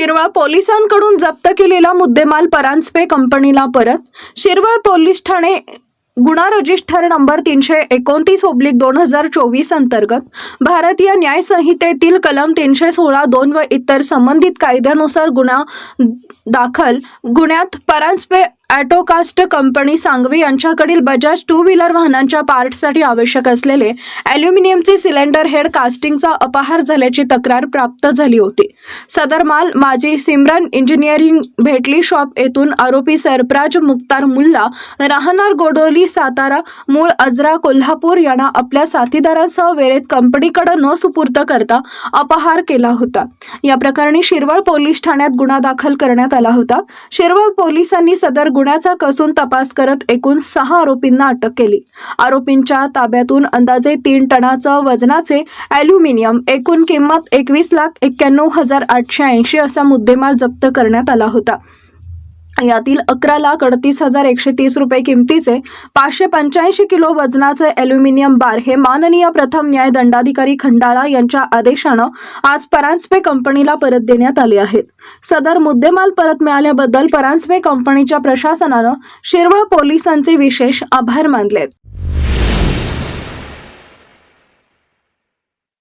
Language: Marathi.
शिरवळ पोलिसांकडून जप्त केलेला मुद्देमाल परांजपे कंपनीला परत. शिरवळ पोलीस ठाणे गुन्हा रजिस्टर नंबर तीनशे एकोणतीस ओब्लिक दोन हजार चोवीस अंतर्गत. भारतीय न्याय संहितेतील कलम तीनशे सोळा दोन व इतर संबंधित कायद्यानुसार गुन्हा दाखल. गुन्ह्यात परांजपे ॲटोकास्ट कंपनी सांगवी यांच्याकडील बजाज टू व्हीलर वाहनांच्या पार्टसाठी आवश्यक असलेले ॲल्युमिनियमचे सिलेंडर हेड कास्टिंगचा अपहार झाल्याची तक्रार प्राप्त झाली होती. सदर माल माजी सिमरन इंजिनिअरिंग भेटली शॉप येथून आरोपी सरप्राज मुक्तार मुल्ला राहणार गोडोली सातारा मूळ अजरा कोल्हापूर यांना आपल्या साथीदारांसह वेळेत कंपनीकडे न सुपूर्त करता अपहार केला होता. या प्रकरणी शिरवळ पोलीस ठाण्यात गुन्हा दाखल करण्यात आला होता. शिरवळ पोलिसांनी सदर गुन्ह्याचा कसून तपास करत एकूण सहा आरोपींना अटक केली. आरोपींच्या ताब्यातून अंदाजे तीन टनाचं वजनाचे ॲल्युमिनियम एकूण किंमत एकवीस लाख एक्क्याण्णव हजार आठशे ऐंशी असा मुद्देमाल जप्त करण्यात आला होता. यातील अकरा लाख अडतीस हजार एकशे तीस रुपये किमतीचे पाचशे पंच्याऐंशी किलो वजनाचे ॲल्युमिनियम बार हे माननीय प्रथम न्याय दंडाधिकारी खंडाळा यांच्या आदेशानं आज परांजपे कंपनीला परत देण्यात आले आहेत. सदर मुद्देमाल परत मिळाल्याबद्दल परांजपे कंपनीच्या प्रशासनानं शिरवळ पोलिसांचे विशेष आभार मानलेत.